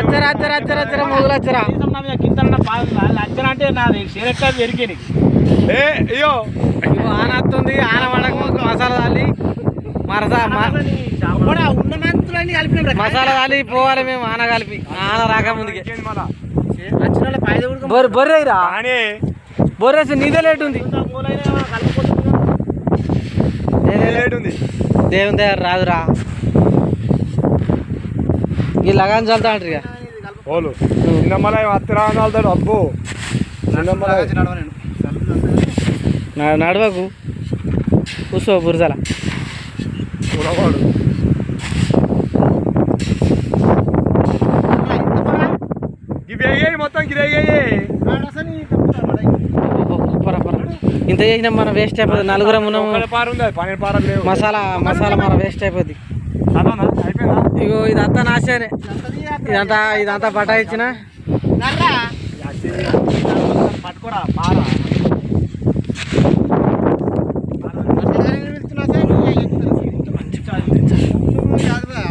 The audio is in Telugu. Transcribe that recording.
అచ్చరా అచ్చరా లచ్చన అంటే నాది ఏ అయ్యో. ఆన వస్తుంది ఆన పడక మసాలా దాలి మరసా మసాలా దాలి పోవాలి మేము ఆన కలిపి. ఆన రాక ముందుకే. బొర్రె బొర్రేరా బొర్రేసి నీదే లేట్ ఉంది. లేట్ ఉంది. దేవుని దగ్గర రాదురా. ఈ లగాన్ చల్తా అంటారు ఓలు చిన్నమ్మల అత్తరా వెళ్తాడు అబ్బో. చిన్నమ్మల నా- నడవకు. కూర్చో బురదల. ఉడవాడు ఇవి మొత్తం పర ఇంత చేసినా మనం వేస్ట్ అయిపోతుంది నలుగురం ఉన్నాము మసాలా మసాలా మన వేస్ట్ అయిపోద్ది. ఇగో ఇదంతా నాశనే. ఇదంతా ఇదంతా పారా